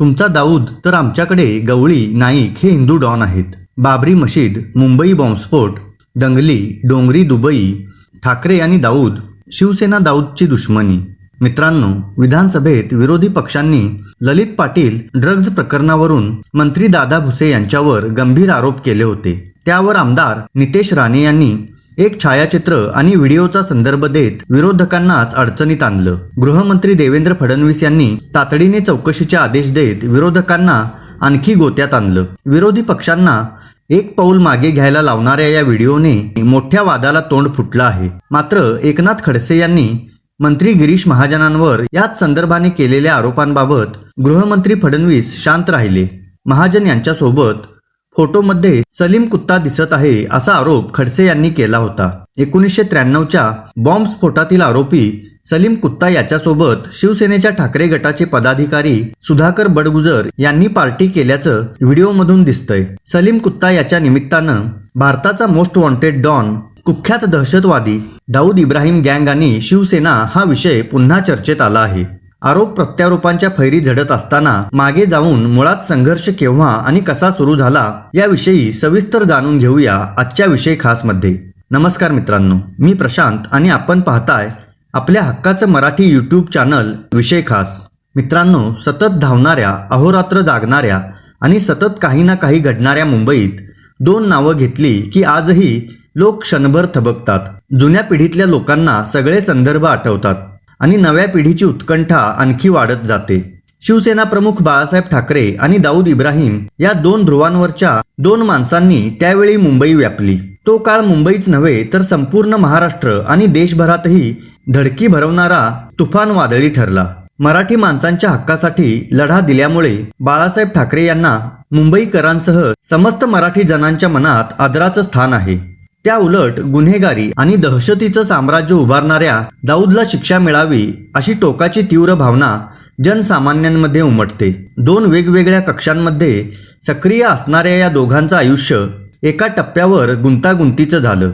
तुमचा दाऊद तर आमच्याकडे गवळी नाईक हे हिंदू डॉन आहेत. बाबरी मशीद मुंबई बॉम्बस्फोट दंगली डोंगरी दुबई ठाकरे आणि दाऊद शिवसेना दाऊदची दुश्मनी. मित्रांनो विधानसभेत विरोधी पक्षांनी ललित पाटील ड्रग्ज प्रकरणावरून मंत्री दादा भुसे यांच्यावर गंभीर आरोप केले होते. त्यावर आमदार नितेश राणे यांनी एक छायाचित्र आणि व्हिडिओचा संदर्भ देत विरोधकांनाच अडचणीत आणलं. गृहमंत्री देवेंद्र फडणवीस यांनी तातडीने चौकशीचे आदेश देत विरोधकांना आणखी गोत्यात आणलं. विरोधी पक्षांना एक पाऊल मागे घ्यायला लावणाऱ्या या व्हिडिओने मोठ्या वादाला तोंड फुटलं आहे. मात्र एकनाथ खडसे यांनी मंत्री गिरीश महाजनांवर याच संदर्भाने केलेल्या आरोपांबाबत गृहमंत्री फडणवीस शांत राहिले. महाजन यांच्यासोबत फोटोमध्ये सलीम कुत्ता दिसत आहे असा आरोप खडसे यांनी केला होता. एकोणीसशे त्र्याण्णवच्या बॉम्ब स्फोटातील आरोपी सलीम कुत्ता याच्यासोबत शिवसेनेच्या ठाकरे गटाचे पदाधिकारी सुधाकर बडगुजर यांनी पार्टी केल्याचं व्हिडिओमधून दिसतंय. सलीम कुत्ता याच्या निमित्तानं भारताचा मोस्ट वॉन्टेड डॉन कुख्यात दहशतवादी दाऊद इब्राहिम गँग आणि शिवसेना हा विषय पुन्हा चर्चेत आला आहे. आरोप प्रत्यारोपांच्या फैरी झडत असताना मागे जाऊन मुळात संघर्ष केव्हा आणि कसा सुरू झाला याविषयी सविस्तर जाणून घेऊया आजच्या विषय खासमध्ये. नमस्कार मित्रांनो मी प्रशांत आणि आपण पाहताय आपल्या हक्काचं मराठी यूट्यूब चॅनल विषय खास. मित्रांनो सतत धावणाऱ्या अहोरात्र जागणाऱ्या आणि सतत काही ना काही घडणाऱ्या मुंबईत दोन नावं घेतली की आजही लोक क्षणभर थबकतात. जुन्या पिढीतल्या लोकांना सगळे संदर्भ आठवतात. आणि नव्या पिढीची उत्कंठा आणखी वाढत जाते. शिवसेना प्रमुख बाळासाहेब ठाकरे आणि दाऊद इब्राहिम या दोन ध्रुवांवरच्या दोन माणसांनी त्यावेळी मुंबई व्यापली. तो काळ मुंबईच नव्हे तर संपूर्ण महाराष्ट्र आणि देशभरातही धडकी भरवणारा तुफान वादळी ठरला. मराठी माणसांच्या हक्कासाठी लढा दिल्यामुळे बाळासाहेब ठाकरे यांना मुंबईकरांसह समस्त मराठी जनांच्या मनात आदराचं स्थान आहे. त्या उलट गुन्हेगारी आणि दहशतीचं साम्राज्य उभारणाऱ्या दाऊदला शिक्षा मिळावी अशी टोकाची तीव्र भावना जनसामान्यांमध्ये उमटते. दोन वेगवेगळ्या कक्षांमध्ये सक्रिय असणाऱ्या या दोघांचं आयुष्य एका टप्प्यावर गुंतागुंतीचं झालं.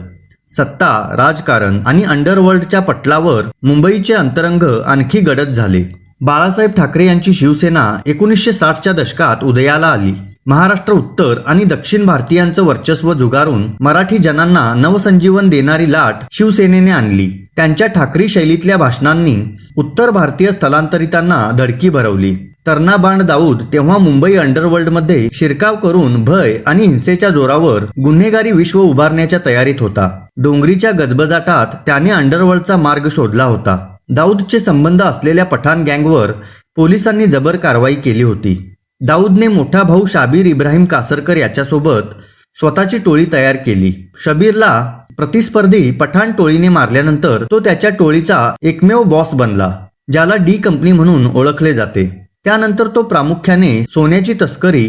सत्ता राजकारण आणि अंडरवर्ल्डच्या पटलावर मुंबईचे अंतरंग आणखी गडद झाले. बाळासाहेब ठाकरे यांची शिवसेना एकोणीसशे साठच्या दशकात उदयाला आली. महाराष्ट्र उत्तर आणि दक्षिण भारतीयांचं वर्चस्व जुगारून मराठी जनांना नवसंजीवन देणारी लाट शिवसेनेने आणली. त्यांच्या ठाकरी शैलीतल्या भाषणांनी उत्तर भारतीय स्थलांतरितांना धडकी भरवली. तरणाबांड दाऊद तेव्हा मुंबई अंडरवर्ल्डमध्ये शिरकाव करून भय आणि हिंसेच्या जोरावर गुन्हेगारी विश्व उभारण्याच्या तयारीत होता. डोंगरीच्या गजबजाटात त्याने अंडरवर्ल्डचा मार्ग शोधला होता. दाऊदचे संबंध असलेल्या पठाण गँगवर पोलिसांनी जबर कारवाई केली होती. दाऊदने मोठा भाऊ शाबीर इब्राहिम कासरकर याच्यासोबत स्वतःची टोळी तयार केली. शबीरला प्रतिस्पर्धी पठाण टोळीने मारल्यानंतर तो त्याच्या टोळीचा एकमेव बॉस बनला ज्याला डी कंपनी म्हणून ओळखले जाते. त्यानंतर तो प्रामुख्याने सोन्याची तस्करी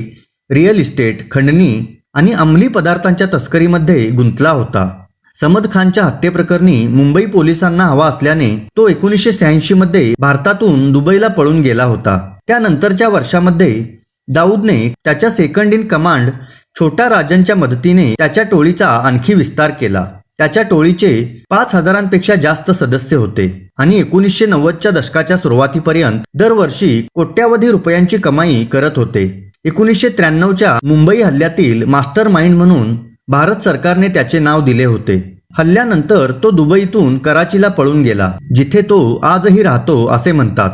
रिअल इस्टेट खंडणी आणि अंमली पदार्थांच्या तस्करीमध्ये गुंतला होता. समद खानच्या हत्येप्रकरणी मुंबई पोलिसांना हवा असल्याने तो एकोणीसशे शहाऐंशी मध्ये भारतातून दुबईला पळून गेला होता. त्यानंतरच्या वर्षामध्ये दाऊदने त्याच्या सेकंड इन कमांड छोट्या राजांच्या मदतीने त्याच्या टोळीचा आणखी विस्तार केला. त्याच्या टोळीचे पाच हजारांपेक्षा जास्त सदस्य होते आणि एकोणीसशे नव्वदच्या दशकाच्या सुरुवातीपर्यंत दरवर्षी कोट्यावधी रुपयांची कमाई करत होते. एकोणीसशे त्र्याण्णवच्या मुंबई हल्ल्यातील मास्टर माइंड म्हणून भारत सरकारने त्याचे नाव दिले होते. हल्ल्यानंतर तो दुबईतून कराचीला पळून गेला जिथे तो आजही राहतो असे म्हणतात.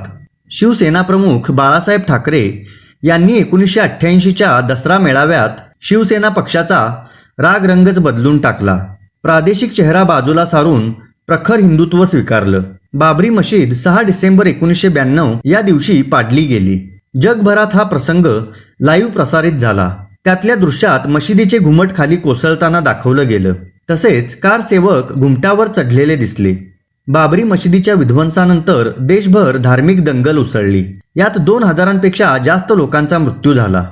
शिवसेना प्रमुख बाळासाहेब ठाकरे यांनी एकोणीसशे अठ्ठ्याऐंशीच्या दसरा मेळाव्यात शिवसेना पक्षाचा राग रंगच बदलून टाकला. प्रादेशिक चेहरा बाजूला सारून प्रखर हिंदुत्व स्वीकारलं. बाबरी मशीद सहा डिसेंबर एकोणीसशे ब्याण्णव या दिवशी पाडली गेली. जगभरात हा प्रसंग लाईव्ह प्रसारित झाला. त्यातल्या दृश्यात मशिदीचे घुमट खाली कोसळताना दाखवलं गेलं. तसेच कार सेवक घुमटावर चढलेले दिसले. बाबरी मशिदीच्या विध्वंसानंतर देशभर धार्मिक दंगल उसळली. यात दोन हजारांपेक्षा जास्त लोकांचा मृत्यू झाला.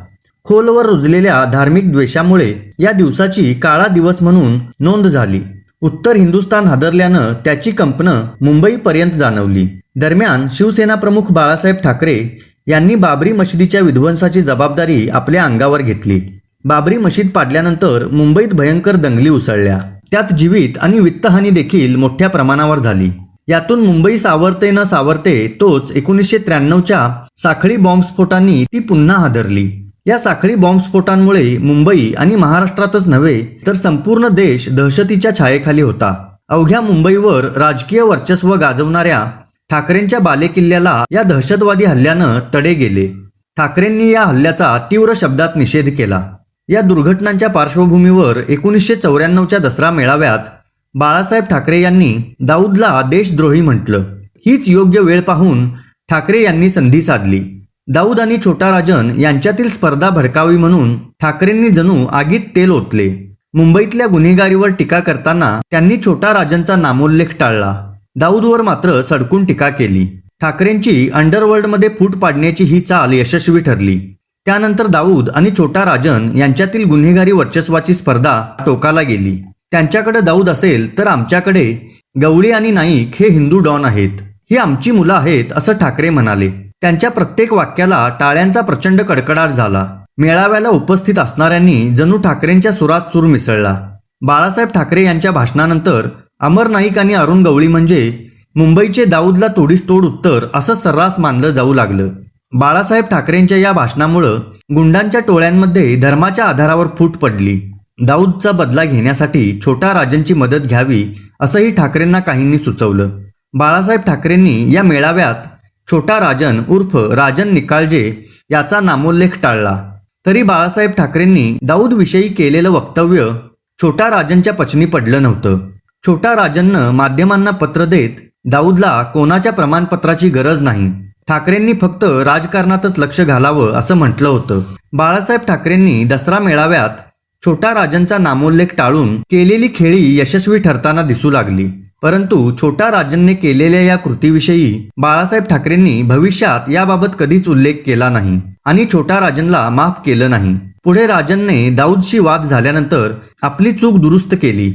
खोलवर रुजलेल्या धार्मिक द्वेषामुळे या दिवसाची काळा दिवस म्हणून नोंद झाली. उत्तर हिंदुस्थान हादरल्यानं त्याची कंपनं मुंबईपर्यंत जाणवली. दरम्यान शिवसेना प्रमुख बाळासाहेब ठाकरे यांनी बाबरी मशिदीच्या विध्वंसाची जबाबदारी आपल्या अंगावर घेतली. बाबरी मशीद पाडल्यानंतर मुंबईत भयंकर दंगली उसळल्या. त्यात जीवित आणि वित्तहानी देखील मोठ्या प्रमाणावर झाली. यातून मुंबई सावरते न सावरते तोच एकोणीसशे त्र्याण्णवच्या साखळी बॉम्बस्फोटांनी ती पुन्हा हादरली. या साखळी बॉम्बस्फोटांमुळे मुंबई आणि महाराष्ट्रातच नव्हे तर संपूर्ण देश दहशतीच्या छायेखाली होता. अवघ्या मुंबईवर राजकीय वर्चस्व गाजवणाऱ्या ठाकरेंच्या बालेकिल्ल्याला या दहशतवादी हल्ल्यानं तडे गेले. ठाकरेंनी या हल्ल्याचा तीव्र शब्दात निषेध केला. या दुर्घटनांच्या पार्श्वभूमीवर एकोणीसशे चौऱ्याण्णवच्या दसरा मेळाव्यात बाळासाहेब ठाकरे यांनी दाऊदला देशद्रोही म्हटलं. हीच योग्य वेळ पाहून ठाकरे यांनी संधी साधली. दाऊद आणि छोटा राजन यांच्यातील स्पर्धा भडकावी म्हणून ठाकरेंनी जणू आगीत तेल ओतले. मुंबईतल्या गुन्हेगारीवर टीका करताना त्यांनी छोटा राजनचा नामोल्लेख टाळला. दाऊदवर मात्र सडकून टीका केली. ठाकरेंची अंडरवर्ल्डमध्ये फूट पाडण्याची ही चाल यशस्वी ठरली. त्यानंतर दाऊद आणि छोटा राजन यांच्यातील गुन्हेगारी वर्चस्वाची स्पर्धा टोकाला गेली. त्यांच्याकडे दाऊद असेल तर आमच्याकडे गवळी आणि नाईक हे हिंदू डॉन आहेत. ही आमची मुलं आहेत असं ठाकरे म्हणाले. त्यांच्या प्रत्येक वाक्याला टाळ्यांचा प्रचंड कडकडाट झाला. मेळाव्याला उपस्थित असणाऱ्यांनी जणू ठाकरेंच्या सुरात सूर मिसळला. बाळासाहेब ठाकरे यांच्या भाषणानंतर अमर नाईक आणि अरुण गवळी म्हणजे मुंबईचे दाऊदला तोडीस तोड उत्तर असं सर्रास मानलं जाऊ लागलं. बाळासाहेब ठाकरेंच्या या भाषणामुळं गुंडांच्या टोळ्यांमध्ये धर्माच्या आधारावर फूट पडली. दाऊदचा बदला घेण्यासाठी छोटा राजनची मदत घ्यावी असंही ठाकरेंना काहींनी सुचवलं. बाळासाहेब ठाकरेंनी या मेळाव्यात छोटा राजन उर्फ राजन निकाळजे याचा नामोल्लेख टाळला. तरी बाळासाहेब ठाकरेंनी दाऊदविषयी केलेलं वक्तव्य छोटा राजनच्या पचनी पडलं नव्हतं. छोटा राजननं माध्यमांना पत्र देत दाऊदला कोणाच्या प्रमाणपत्राची गरज नाही. ठाकरेंनी फक्त राजकारणातच लक्ष घालावं असं म्हटलं होतं. बाळासाहेब ठाकरेंनी दसरा मेळाव्यात छोटा राजनचा नामोल्लेख टाळून केलेली खेळी यशस्वी ठरताना दिसू लागली. परंतु छोटा राजनने केलेल्या या कृतीविषयी बाळासाहेब ठाकरेंनी भविष्यात याबाबत कधीच उल्लेख केला नाही आणि छोटा राजनला माफ केलं नाही. पुढे राजनने दाऊदशी वाद झाल्यानंतर आपली चूक दुरुस्त केली.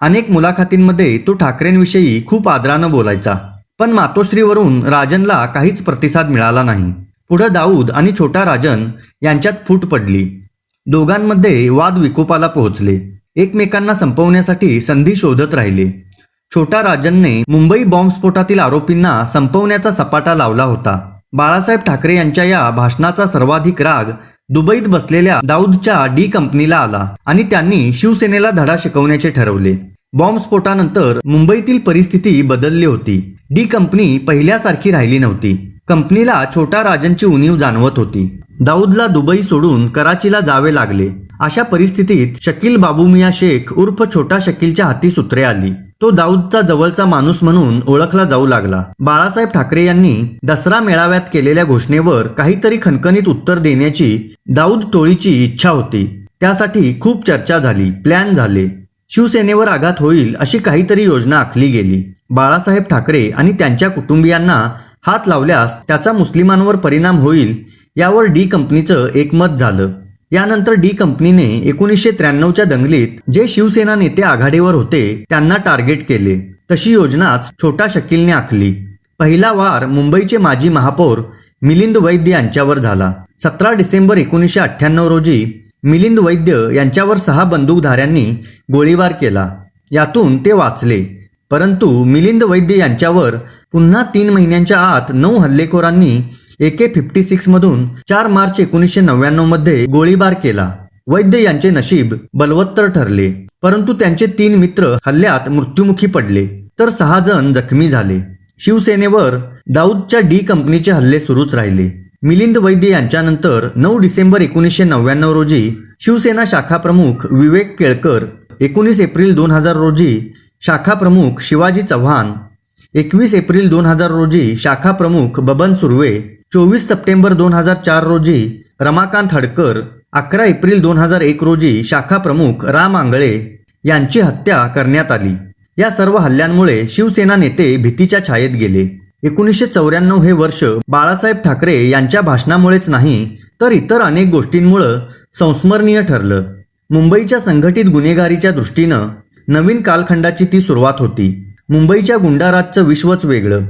अनेक मुलाखतींमध्ये तो ठाकरेंविषयी खूप आदरानं बोलायचा. पण मातोश्रीवरून राजनला काहीच प्रतिसाद मिळाला नाही. पुढं दाऊद आणि छोटा राजन यांच्यात फूट पडली. दोघांमध्ये वाद विकोपाला पोहोचले. एकमेकांना संपवण्यासाठी संधी शोधत राहिले. छोटा राजनने मुंबई बॉम्बस्फोटातील आरोपींना संपवण्याचा सपाटा लावला होता. बाळासाहेब ठाकरे यांच्या या भाषणाचा सर्वाधिक राग दुबईत बसलेल्या दाऊदच्या डी कंपनीला आला आणि त्यांनी शिवसेनेला धडा शिकवण्याचे ठरवले. बॉम्बस्फोटानंतर मुंबईतील परिस्थिती बदलली होती. डी कंपनी पहिल्यासारखी राहिली नव्हती. कंपनीला छोटा राजनची उणीव जाणवत होती. दाऊदला दुबई सोडून कराचीला जावे लागले. अशा परिस्थितीत शकील बाबूमिया शेख उर्फ छोटा शकीलच्या हाती सूत्रे आली. तो दाऊदचा जवळचा माणूस म्हणून ओळखला जाऊ लागला. बाळासाहेब ठाकरे यांनी दसरा मेळाव्यात केलेल्या घोषणेवर काहीतरी खणखणीत उत्तर देण्याची दाऊद टोळीची इच्छा होती. त्यासाठी खूप चर्चा झाली प्लॅन झाले. शिवसेनेवर आघात होईल अशी काहीतरी योजना आखली गेली. बाळासाहेब ठाकरे आणि त्यांच्या कुटुंबियांना हात लावल्यास त्याचा मुस्लिमांवर परिणाम होईल यावर डी कंपनीचं एकमत झालं. यानंतर डी कंपनीने एकोणीसशे त्र्याण्णवच्या दंगलीत जे शिवसेना नेते आघाडीवर होते त्यांना टार्गेट केले. तशी योजनाच छोटा शकीलने आखली. पहिला वार मुंबईचे माजी महापौर मिलिंद वैद्य यांच्यावर झाला. सतरा डिसेंबर एकोणीसशे अठ्ठ्याण्णव रोजी मिलिंद वैद्य यांच्यावर सहा बंदूकधाऱ्यांनी गोळीबार केला. यातून ते वाचले. परंतु मिलिंद वैद्य यांच्यावर पुन्हा तीन महिन्यांच्या आत नऊ हल्लेखोरांनी एके फिफ्टी सिक्स मधून चार मार्च एकोणीसशे नव्याण्णवमध्ये गोळीबार केला. वैद्य यांचे नशीब बलवत्तर ठरले. परंतु त्यांचे तीन मित्र हल्ल्यात मृत्युमुखी पडले. तर सहा जण जखमी झाले. शिवसेनेवर दाऊदच्या डी कंपनीचे हल्ले सुरूच राहिले. मिलिंद वैद्य यांच्यानंतर नऊ डिसेंबर एकोणीसशे नव्याण्णव रोजी शिवसेना शाखा प्रमुख विवेक केळकर एकोणीस एप्रिल दोन हजार रोजी शाखा प्रमुख शिवाजी चव्हाण एकवीस एप्रिल दोन हजार रोजी शाखा प्रमुख बबन सुर्वे चोवीस सप्टेंबर दोन हजार चार रोजी रमाकांत हडकर अकरा एप्रिल दोन हजार एक रोजी शाखा प्रमुख राम आंगळे यांची हत्या करण्यात आली. या सर्व हल्ल्यांमुळे शिवसेना नेते भीतीच्या छायेत गेले. एकोणीसशे चौऱ्याण्णव हे वर्ष बाळासाहेब ठाकरे यांच्या भाषणामुळेच नाही तर इतर अनेक गोष्टींमुळं संस्मरणीय ठरलं. मुंबईच्या संघटित गुन्हेगारीच्या दृष्टीनं नवीन कालखंडाची ती सुरुवात होती. मुंबईच्या गुंडाराजचं विश्वच वेगळं.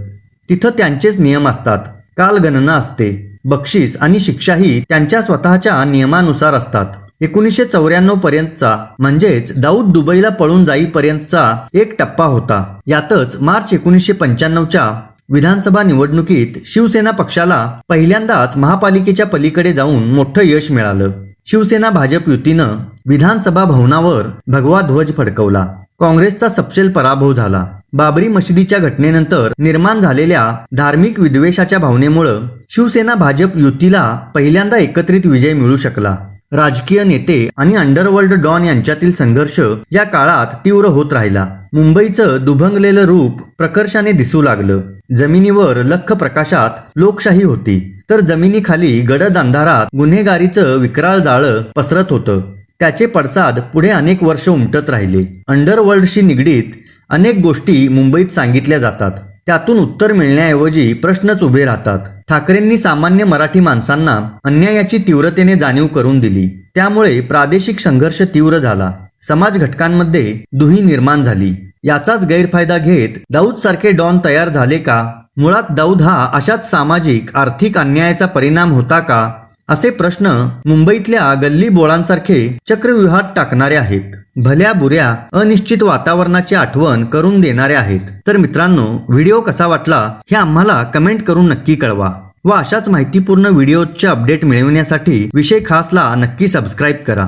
तिथं त्यांचेच नियम असतात. कालगणना असते. बक्षीस आणि शिक्षाही त्यांच्या स्वतःच्या नियमानुसार असतात. एकोणीसशे चौऱ्याण्णव पर्यंतचा म्हणजेच दाऊद दुबईला पळून जाईपर्यंतचा एक टप्पा होता. यातच मार्च एकोणीसशे पंच्याण्णवच्या विधानसभा निवडणुकीत शिवसेना पक्षाला पहिल्यांदाच महापालिकेच्या पलीकडे जाऊन मोठं यश मिळालं. शिवसेना भाजप युतीनं विधानसभा भवनावर भगवा ध्वज फडकवला. काँग्रेसचा सपशेल पराभव झाला. बाबरी मशिदीच्या घटनेनंतर निर्माण झालेल्या धार्मिक विद्वेषाच्या भावनेमुळं शिवसेना भाजप युतीला पहिल्यांदा एकत्रित विजय मिळू शकला. राजकीय नेते आणि अंडरवर्ल्ड डॉन यांच्यातील संघर्ष या काळात तीव्र होत राहिला. मुंबईचं दुभंगलेलं रूप प्रकर्षाने दिसू लागलं. जमिनीवर लख प्रकाशात लोकशाही होती. तर जमिनीखाली गडद अंधारात गुन्हेगारीचं विक्राळ जाळं पसरत होतं. त्याचे पडसाद पुढे अनेक वर्ष उमटत राहिले. अंडरवर्ल्डशी निगडीत अनेक गोष्टी मुंबईत सांगितल्या जातात. त्यातून उत्तर मिळण्याऐवजी प्रश्नच उभे राहतात. ठाकरेंनी सामान्य मराठी माणसांना अन्यायाची तीव्रतेने जाणीव करून दिली. त्यामुळे प्रादेशिक संघर्ष तीव्र झाला. समाज घटकांमध्ये दुही निर्माण झाली. याचाच गैरफायदा घेत दाऊद सारखे डॉन तयार झाले का? मुळात दाऊद हा अशाच सामाजिक आर्थिक अन्यायाचा परिणाम होता का? असे प्रश्न मुंबईतल्या गल्ली बोळांसारखे चक्रव्यूहात टाकणारे आहेत. भल्या बुऱ्या अनिश्चित वातावरणाची आठवण करून देणारे आहेत. तर मित्रांनो व्हिडिओ कसा वाटला हे आम्हाला कमेंट करून नक्की कळवा व अशाच माहितीपूर्ण व्हिडिओचे अपडेट मिळवण्यासाठी विषय खासला नक्की सबस्क्राईब करा.